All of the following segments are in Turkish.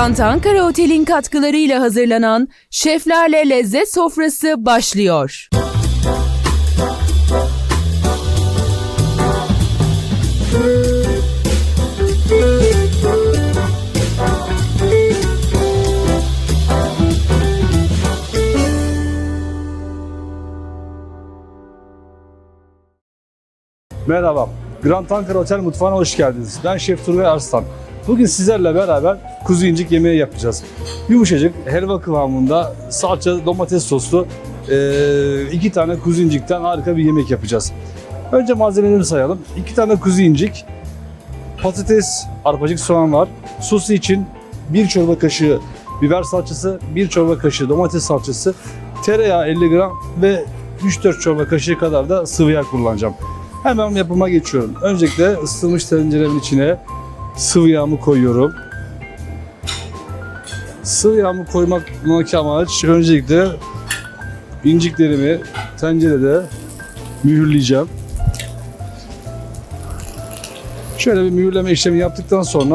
Grand Ankara Otel'in katkılarıyla hazırlanan Şeflerle Lezzet Sofrası başlıyor. Merhaba. Grand Ankara Otel mutfağına hoş geldiniz. Ben Şef Turgay Arslan. Bugün sizlerle beraber kuzu incik yemeği yapacağız. Yumuşacık, helva kıvamında salça, domates soslu iki tane kuzu incikten harika bir yemek yapacağız. Önce malzemeleri sayalım. İki tane kuzu incik, patates, arpacık soğan var. Sosu için bir çorba kaşığı biber salçası, bir çorba kaşığı domates salçası, tereyağı 50 gram ve 3-4 çorba kaşığı kadar da sıvı yağ kullanacağım. Hemen yapıma geçiyorum. Öncelikle ısıtılmış tenceremin içine sıvı yağımı koyuyorum. Sıvı yağımı koymak amaç öncelikle inciklerimi tencerede mühürleyeceğim. Şöyle bir mühürleme işlemi yaptıktan sonra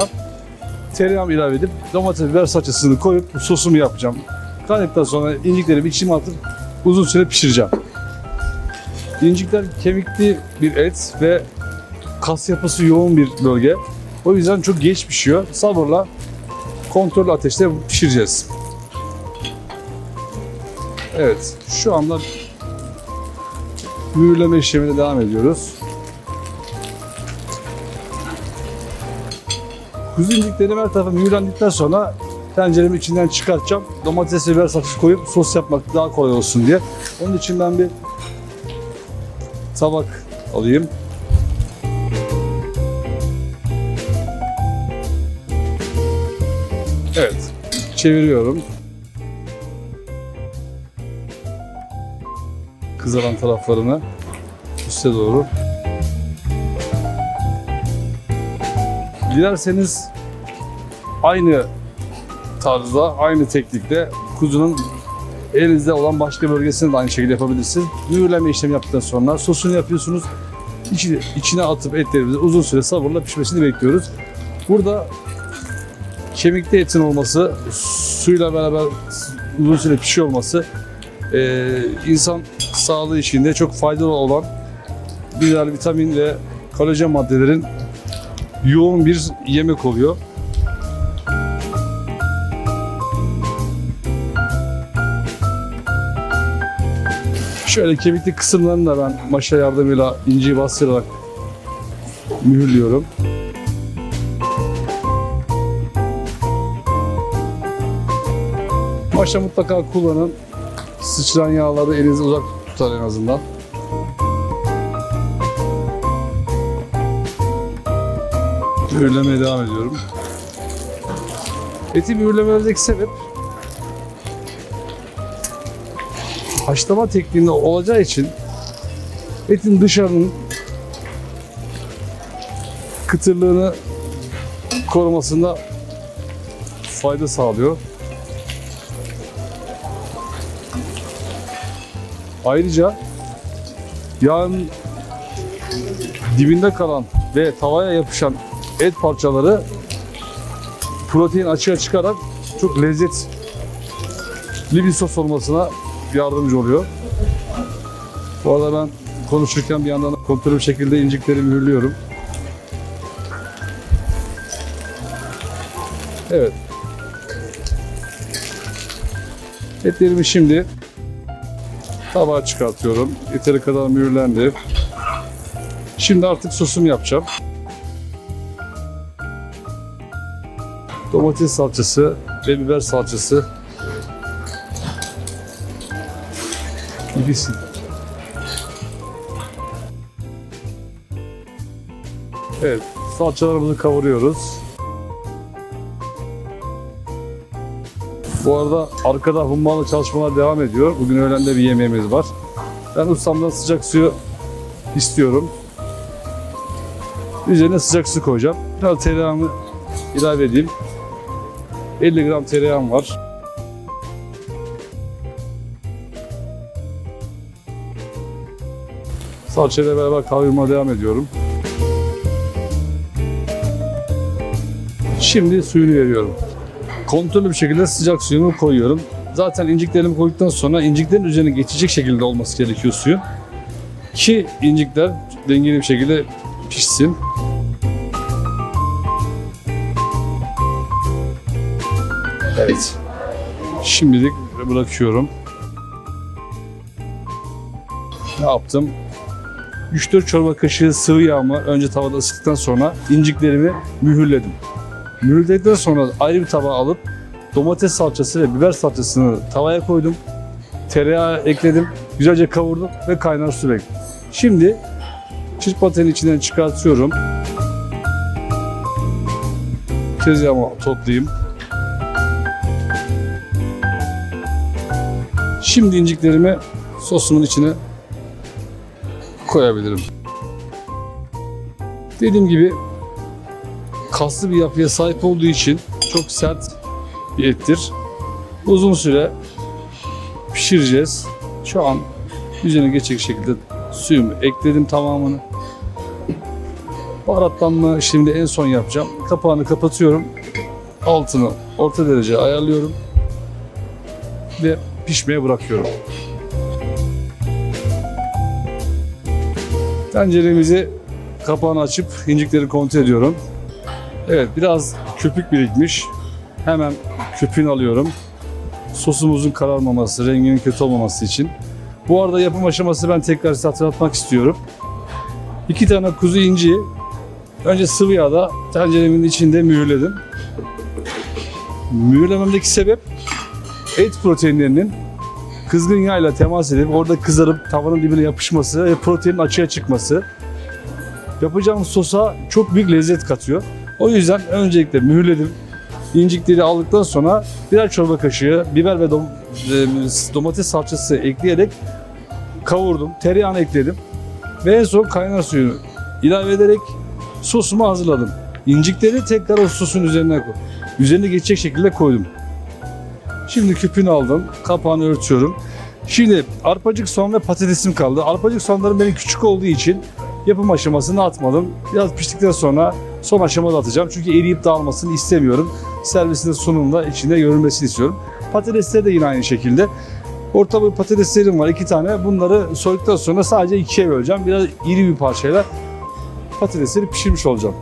tereyağımı ilave edip domates biber salçasını koyup sosumu yapacağım. Kaynadıktan sonra inciklerimi içime atıp uzun süre pişireceğim. İncikler kemikli bir et ve kas yapısı yoğun bir bölge. O yüzden çok geç pişiyor. Sabırla kontrollü ateşte pişireceğiz. Evet, şu anda mühürleme işlemine devam ediyoruz. Kuzu inciklerim her tarafı mühürlendikten sonra tenceremin içinden çıkartacağım. Domates biber salçası koyup sos yapmak daha kolay olsun diye. Onun için ben bir tabak alayım. Evet, çeviriyorum. Kızaran taraflarını üste doğru. Dilerseniz aynı tarzda, aynı teknikte kuzunun elinizde olan başka bölgesini de aynı şekilde yapabilirsiniz. Mühürleme işlemi yaptıktan sonra sosunu yapıyorsunuz. İçine, içine atıp etlerimizi uzun süre sabırla pişmesini bekliyoruz. Burada kemikli etin olması, suyla beraber uzun süre pişiyor olması eee, insan sağlığı içinde çok faydalı olan güzel vitamin ve kolajen maddelerin yoğun bir yemek oluyor. Şöyle kemikli kısımlarını da ben maşa yardımıyla inciyi bastırarak mühürlüyorum. Maşa mutlaka kullanın. Sıçran yağları elinizi uzak tutar en azından. Mühürlemeye devam ediyorum. Eti mühürlememizdeki sebep haşlama tekniğinde olacağı için etin dışarının kıtırlığını korumasında fayda sağlıyor. Ayrıca yağın dibinde kalan ve tavaya yapışan et parçaları protein açığa çıkarak çok lezzetli bir sos olmasına yardımcı oluyor. Bu arada ben konuşurken bir yandan kontrollü bir şekilde incikleri mühürlüyorum. Evet. Etlerimi şimdi tabağa çıkartıyorum. Yeteri kadar mühürlendi. Şimdi artık sosumu yapacağım. Domates salçası ve biber salçası gibisin. Evet, salçalarımızı kavuruyoruz. Bu arada arkada hummalı çalışmalar devam ediyor. Bugün öğlende bir yemeğimiz var. Ben ustamdan sıcak suyu istiyorum. Üzerine sıcak su koyacağım. Biraz tereyağımı ilave edeyim. 50 gram tereyağım var. Salçayla beraber kavurmaya devam ediyorum. Şimdi suyunu veriyorum. Kontrollü bir şekilde sıcak suyumu koyuyorum. Zaten inciklerimi koyduktan sonra inciklerin üzerine geçecek şekilde olması gerekiyor suyun. Ki incikler dengeli bir şekilde pişsin. Evet. Şimdilik bırakıyorum. Ne yaptım? 3-4 çorba kaşığı sıvı yağımı önce tavada ısıttıktan sonra inciklerimi mühürledim. Mühürledikten sonra ayrı bir tabağa alıp domates salçası ve biber salçasını tavaya koydum. Tereyağı ekledim. Güzelce kavurdum ve kaynar su bekledim. Şimdi çırpmatenin içinden çıkartıyorum. Tezgahıma toplayayım. Şimdi inciklerimi sosumun içine koyabilirim. Dediğim gibi kaslı bir yapıya sahip olduğu için çok sert bir ettir. Uzun süre pişireceğiz. Şu an üzerine geçecek şekilde suyumu ekledim tamamını. Baharatlanma şimdi en son yapacağım. Kapağını kapatıyorum. Altını orta derece ayarlıyorum. Ve pişmeye bırakıyorum. Tenceremizi kapağını açıp incikleri kontrol ediyorum. Evet biraz köpük birikmiş. Hemen köpüğünü alıyorum. Sosumuzun kararmaması, renginin kötü olmaması için. Bu arada yapım aşaması ben tekrar size hatırlatmak istiyorum. İki tane kuzu inci önce sıvı yağda tenceremin içinde mühürledim. Mühürlememdeki sebep et proteinlerinin kızgın yağ ile temas edip orada kızarıp tavanın dibine yapışması ve proteinin açığa çıkması yapacağım sosa çok büyük lezzet katıyor. O yüzden öncelikle mühürledim. İncikleri aldıktan sonra birer çorba kaşığı biber ve dom- e, domates salçası ekleyerek kavurdum. Tereyağını ekledim. Ve en son kaynar suyunu ilave ederek sosumu hazırladım. İncikleri tekrar o sosun üzerine koy. Üzerine geçecek şekilde koydum. Şimdi küpünü aldım. Kapağını örtüyorum. Şimdi arpacık soğan ve patatesim kaldı. Arpacık soğanlarım benim küçük olduğu için yapım aşamasını atmadım. Biraz piştikten sonra son aşamada atacağım. Çünkü eriyip dağılmasını istemiyorum. Servisinde sunumda içinde görünmesini istiyorum. Patatesler de yine aynı şekilde. Orta boy patateslerim var iki tane. Bunları soyduktan sonra sadece ikiye böleceğim. Biraz iri bir parçayla patatesleri pişirmiş olacağım.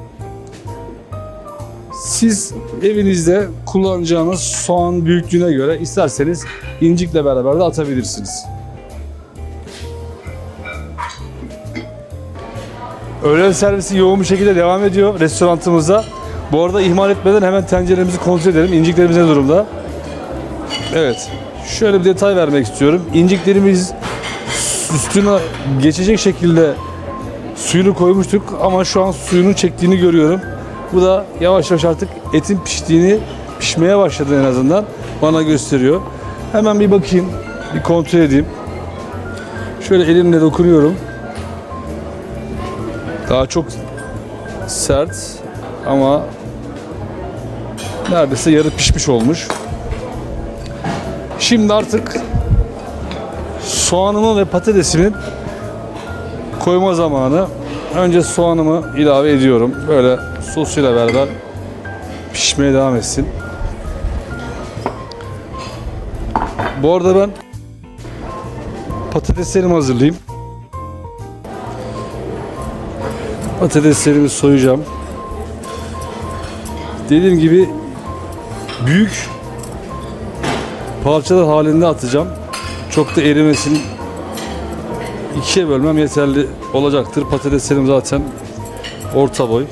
Siz evinizde kullanacağınız soğan büyüklüğüne göre isterseniz incikle beraber de atabilirsiniz. Öğlen servisi yoğun bir şekilde devam ediyor restoranımızda. Bu arada ihmal etmeden hemen tenceremizi kontrol edelim. İnciklerimiz ne durumda? Evet. Şöyle bir detay vermek istiyorum. İnciklerimiz üstüne geçecek şekilde suyunu koymuştuk ama şu an suyunu çektiğini görüyorum. Bu da yavaş yavaş artık etin piştiğini, pişmeye başladı en azından bana gösteriyor. Hemen bir bakayım, bir kontrol edeyim. Şöyle elimle dokunuyorum. Daha çok sert ama neredeyse yarı pişmiş olmuş. Şimdi artık soğanımı ve patatesimin koyma zamanı. Önce soğanımı ilave ediyorum. Böyle sosuyla beraber pişmeye devam etsin. Bu arada ben patateslerimi hazırlayayım. Patateslerimi soyacağım. Dediğim gibi büyük parçalar halinde atacağım. Çok da erimesin. İkiye bölmem yeterli olacaktır. Patateslerim zaten orta boy.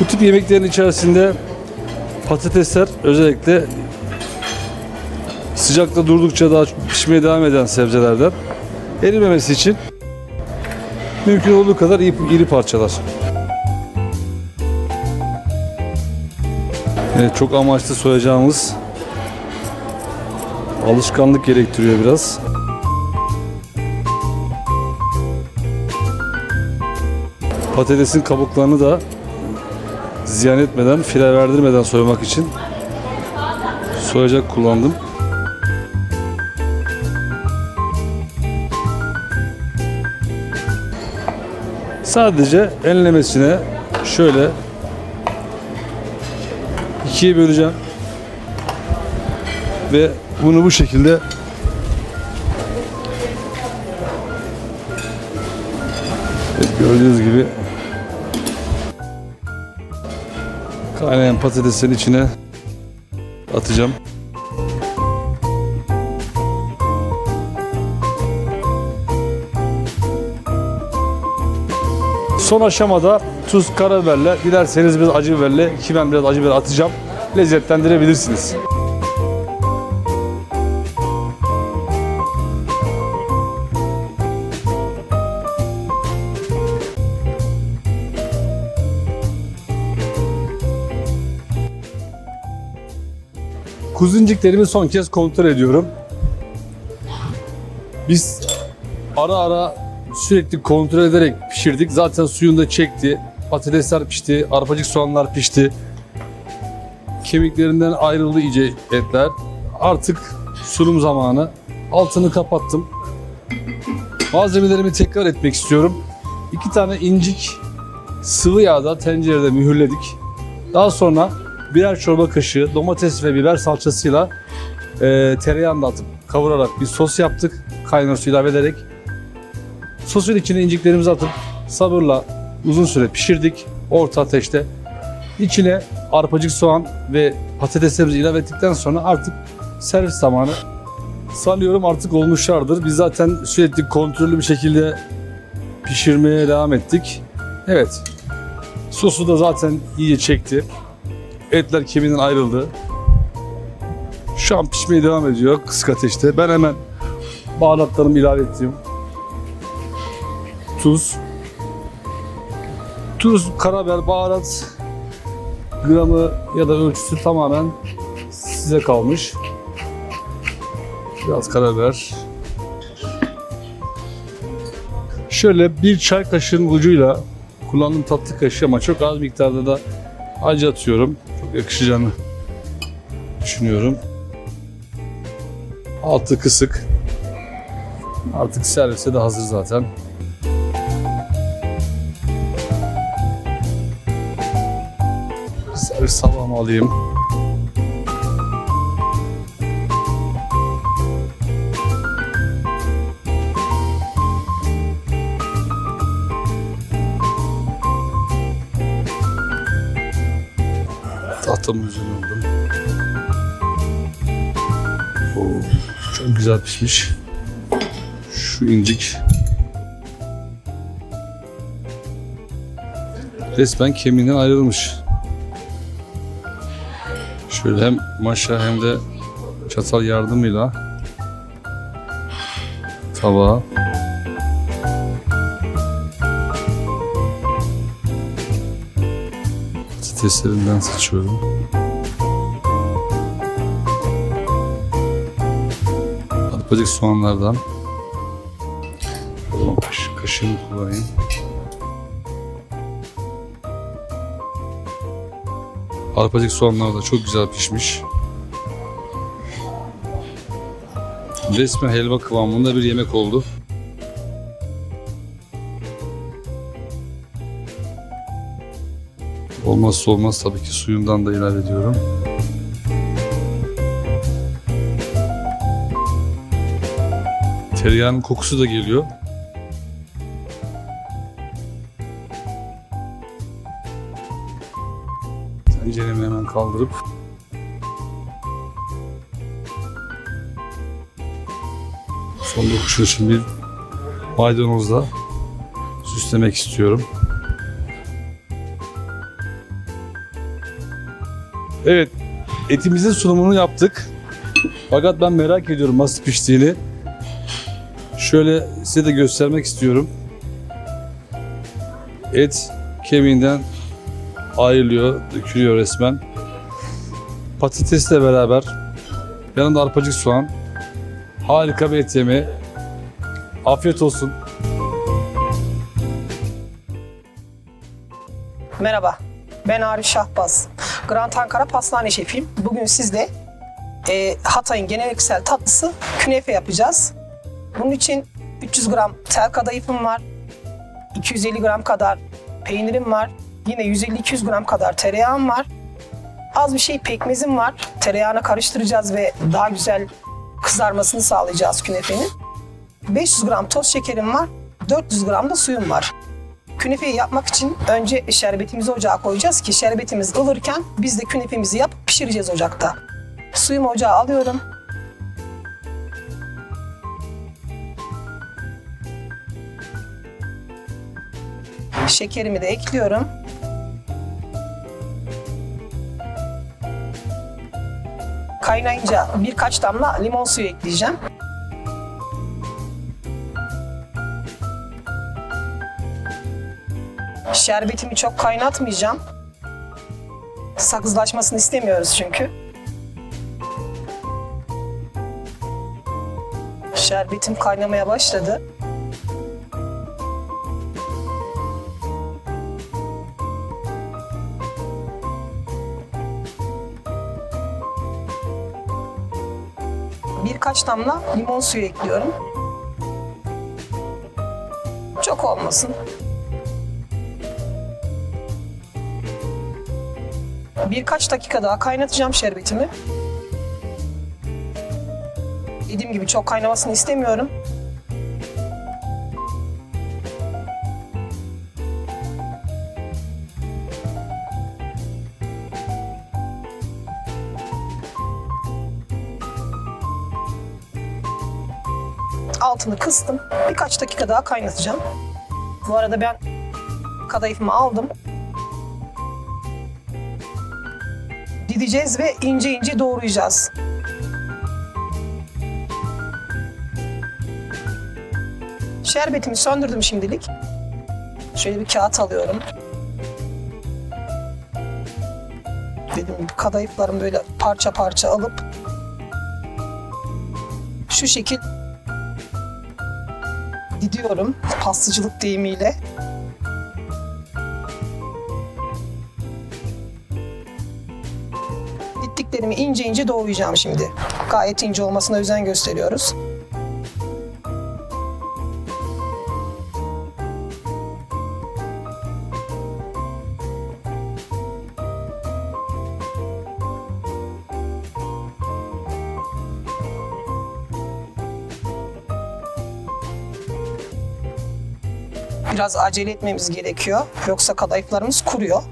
Bu tip yemeklerin içerisinde patatesler özellikle sıcakta durdukça daha pişmeye devam eden sebzelerden erimemesi için mümkün olduğu kadar iyi, iri parçalar. Evet, çok amaçlı soyacağımız alışkanlık gerektiriyor biraz. Patatesin kabuklarını da ziyan etmeden, fire verdirmeden soymak için soyacak kullandım. Sadece enlemesine şöyle ikiye böleceğim. Ve bunu bu şekilde gördüğünüz gibi kaynayan patateslerin içine atacağım. Son aşamada tuz, karabiberle, dilerseniz biraz acı biberle, ki ben biraz acı biber atacağım. Lezzetlendirebilirsiniz. Kuzinciklerimi son kez kontrol ediyorum. Biz ara ara sürekli kontrol ederek pişirdik. Zaten suyunu da çekti. Patatesler pişti, arpacık soğanlar pişti. Kemiklerinden ayrıldı iyice etler. Artık sunum zamanı. Altını kapattım. Malzemelerimi tekrar etmek istiyorum. İki tane incik sıvı yağda tencerede mühürledik. Daha sonra birer çorba kaşığı domates ve biber salçasıyla e, tereyağını atıp kavurarak bir sos yaptık. Kaynar su ilave ederek. Sosun içine inciklerimizi atıp sabırla uzun süre pişirdik. Orta ateşte. İçine arpacık soğan ve patateslerimizi ilave ettikten sonra artık servis zamanı. Sanıyorum artık olmuşlardır. Biz zaten sürekli kontrollü bir şekilde pişirmeye devam ettik. Evet. Sosu da zaten iyice çekti. Etler kemiğinden ayrıldı. Şu an pişmeye devam ediyor kısık ateşte. Ben hemen baharatlarımı ilave ettim. Tuz. Tuz, karabiber, baharat gramı ya da ölçüsü tamamen size kalmış. Biraz karabiber. Şöyle bir çay kaşığının ucuyla kullandığım tatlı kaşığı ama çok az miktarda da acı atıyorum. Çok yakışacağını düşünüyorum. Altı kısık. Artık servise de hazır zaten. Servis tabağımı alayım. Tahtamın üzerine aldım. Oo, çok güzel pişmiş. Şu incik. Resmen kemiğinden ayrılmış. Şöyle hem maşa hem de çatal yardımıyla tabağa patateslerinden seçiyorum. Arpacık soğanlardan kaşığımı kullanayım. Arpacık soğanlar da çok güzel pişmiş. Resmen helva kıvamında bir yemek oldu. Olmazsa olmaz tabii ki suyundan da ilave ediyorum. Tereyağının kokusu da geliyor. Kaldırıp son dokuşu için bir maydanozla süslemek istiyorum. Evet, etimizin sunumunu yaptık. Fakat ben merak ediyorum nasıl piştiğini. Şöyle size de göstermek istiyorum. Et kemiğinden ayrılıyor, dökülüyor resmen. Patatesle beraber yanında arpacık soğan. Harika bir et yemeği. Afiyet olsun. Merhaba, ben Arif Şahbaz. Grand Ankara Pastane Şefiyim. Bugün sizde e, Hatay'ın geleneksel tatlısı künefe yapacağız. Bunun için 300 gram tel kadayıfım var. 250 gram kadar peynirim var. Yine 150-200 gram kadar tereyağım var. Az bir şey pekmezim var. Tereyağına karıştıracağız ve daha güzel kızarmasını sağlayacağız künefenin. 500 gram toz şekerim var. 400 gram da suyum var. Künefeyi yapmak için önce şerbetimizi ocağa koyacağız ki şerbetimiz ılırken biz de künefemizi yapıp pişireceğiz ocakta. Suyumu ocağa alıyorum. Şekerimi de ekliyorum. Kaynayınca birkaç damla limon suyu ekleyeceğim. Şerbetimi çok kaynatmayacağım. Sakızlaşmasını istemiyoruz çünkü. Şerbetim kaynamaya başladı. Birkaç damla limon suyu ekliyorum. Çok olmasın. Birkaç dakika daha kaynatacağım şerbetimi. Dediğim gibi çok kaynamasını istemiyorum. Altını kıstım. Birkaç dakika daha kaynatacağım. Bu arada ben kadayıfımı aldım. Dideceğiz ve ince ince doğrayacağız. Şerbetimi söndürdüm şimdilik. Şöyle bir kağıt alıyorum. Dediğim gibi kadayıflarımı böyle parça parça alıp şu şekil didiyorum pastacılık deyimiyle. Diktiklerimi ince ince doğrayacağım şimdi. Gayet ince olmasına özen gösteriyoruz. Biraz acele etmemiz gerekiyor. Yoksa kadayıflarımız kuruyor.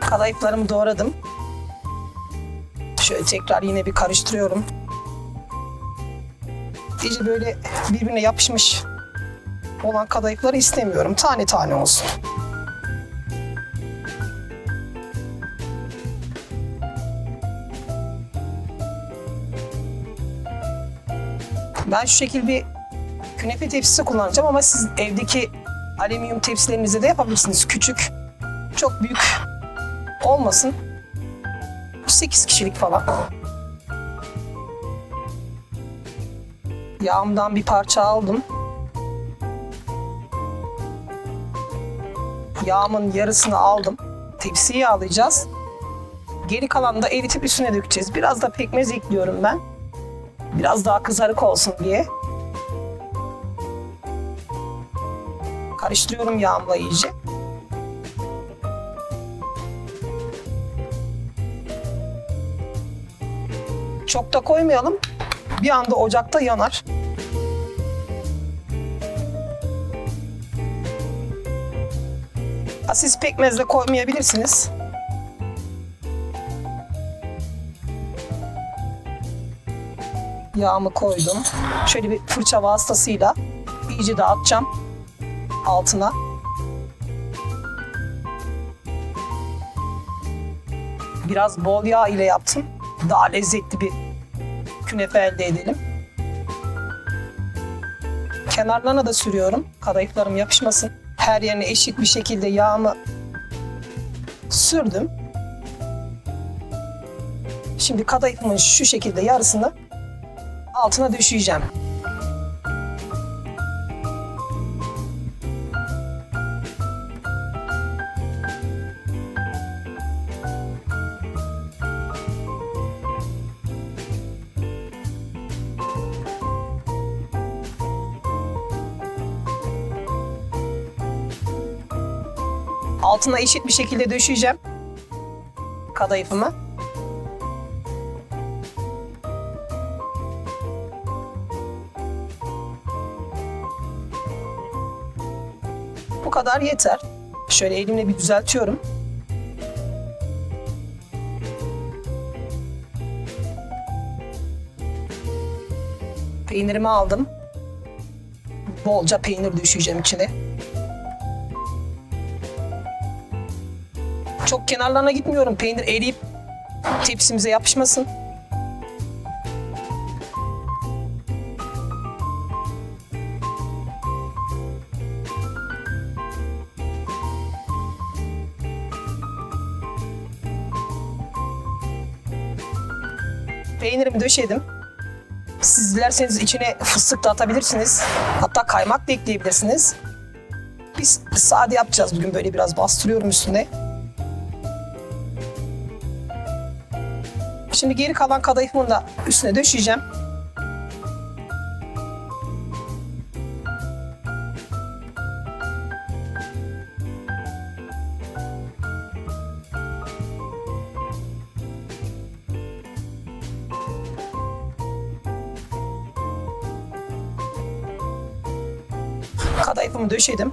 Kadayıflarımı doğradım. Tekrar yine bir karıştırıyorum. İyice böyle birbirine yapışmış olan kadayıfları istemiyorum. Tane tane olsun. Ben şu şekil bir künefe tepsisi kullanacağım ama siz evdeki alüminyum tepsilerinizi de yapabilirsiniz. Küçük, çok büyük olmasın. 8 kişilik falan. Yağımdan bir parça aldım. Yağımın yarısını aldım. Tepsiye yağlayacağız. Geri kalanını da eritip üstüne dökeceğiz. Biraz da pekmez ekliyorum ben. Biraz daha kızarık olsun diye. Karıştırıyorum yağımla iyice. Çok da koymayalım. Bir anda ocakta yanar. Siz pekmezle koymayabilirsiniz. Yağımı koydum. Şöyle bir fırça vasıtasıyla iyice dağıtacağım altına. Biraz bol yağ ile yaptım. Daha lezzetli bir künefe elde edelim. Kenarlarına da sürüyorum. Kadayıflarım yapışmasın. Her yerine eşit bir şekilde yağımı sürdüm. Şimdi kadayıfımın şu şekilde yarısını altına düşeceğim. Altına eşit bir şekilde döşeyeceğim kadayıfımı. Bu kadar yeter. Şöyle elimle bir düzeltiyorum. Peynirimi aldım. Bolca peynir düşeceğim içine. Çok kenarlarına gitmiyorum. Peynir eriyip tepsimize yapışmasın. Peynirimi döşedim. Siz dilerseniz içine fıstık da atabilirsiniz. Hatta kaymak da ekleyebilirsiniz. Biz sade yapacağız bugün böyle biraz bastırıyorum üstüne. Şimdi geri kalan kadayıfımı da üstüne döşeyeceğim. Kadayıfımı döşedim.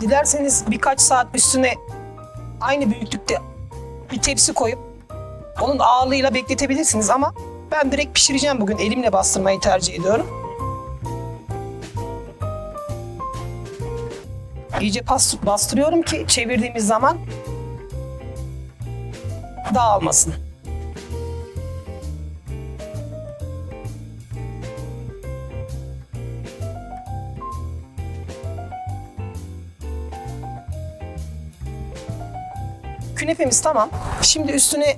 Dilerseniz birkaç saat üstüne aynı büyüklükte bir tepsi koyup onun ağırlığıyla bekletebilirsiniz ama ben direkt pişireceğim bugün. Elimle bastırmayı tercih ediyorum. İyice pas, bastırıyorum ki çevirdiğimiz zaman dağılmasın. Künefemiz tamam. Şimdi üstüne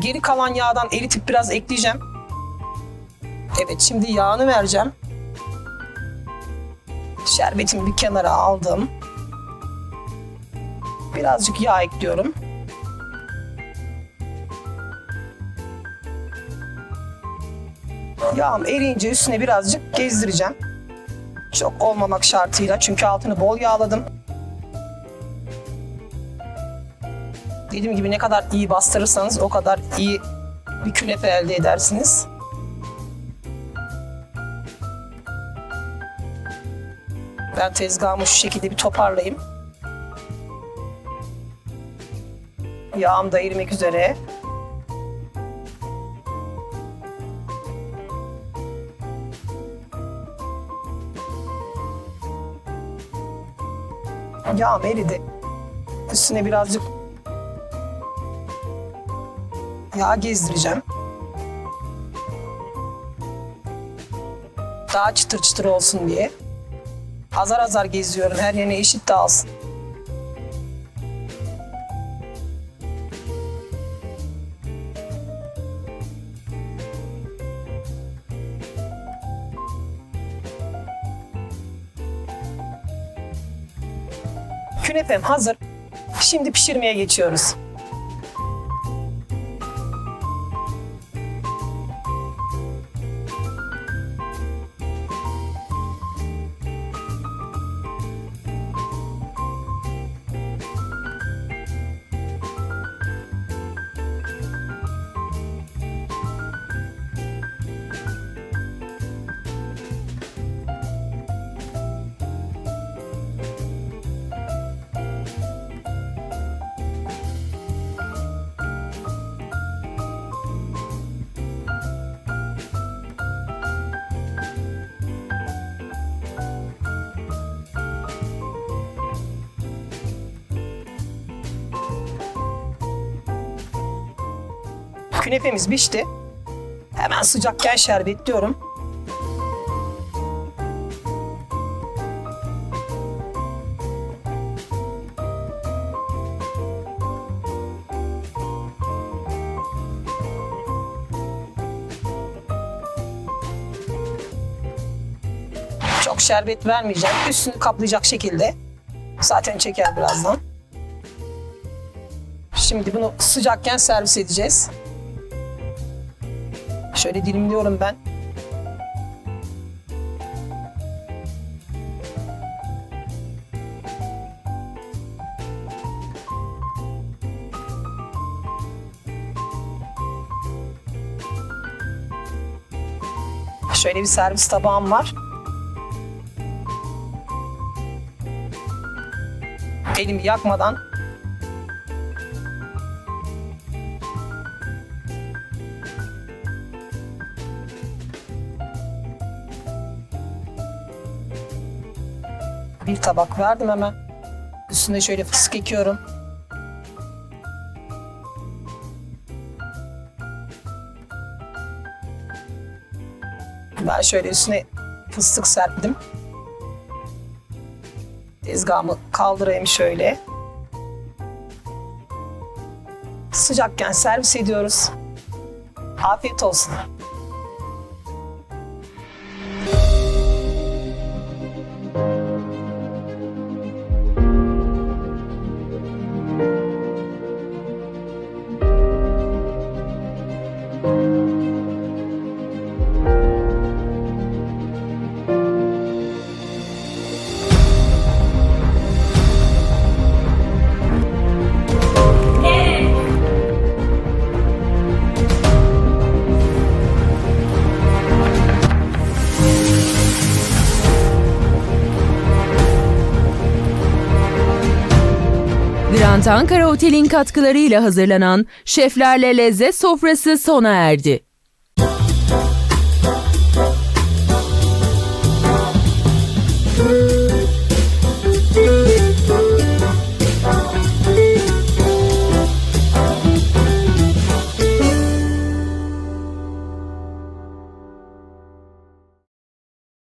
geri kalan yağdan eritip biraz ekleyeceğim. Evet şimdi yağını vereceğim. Şerbetimi bir kenara aldım. Birazcık yağ ekliyorum. Yağım eriyince üstüne birazcık gezdireceğim. Çok olmamak şartıyla çünkü altını bol yağladım. Dediğim gibi ne kadar iyi bastırırsanız o kadar iyi bir künefe elde edersiniz. Ben tezgahımı şu şekilde bir toparlayayım. Yağım da erimek üzere. Yağım eridi. Üstüne birazcık yağ gezdireceğim. Daha çıtır çıtır olsun diye. Azar azar geziyorum. Her yerine eşit dağılsın. Künefem hazır. Şimdi pişirmeye geçiyoruz. Künefemiz pişti. Hemen sıcakken şerbetliyorum. Çok şerbet vermeyeceğim. Üstünü kaplayacak şekilde. Zaten çeker birazdan. Şimdi bunu sıcakken servis edeceğiz. Şöyle dilimliyorum ben. Şöyle bir servis tabağım var. Elimi yakmadan bir tabak verdim hemen. Üstüne şöyle fıstık ekiyorum. Ben şöyle üstüne fıstık serptim. Tezgahımı kaldırayım şöyle. Sıcakken servis ediyoruz. Afiyet olsun. Ankara Otel'in katkılarıyla hazırlanan Şeflerle Lezzet Sofrası sona erdi.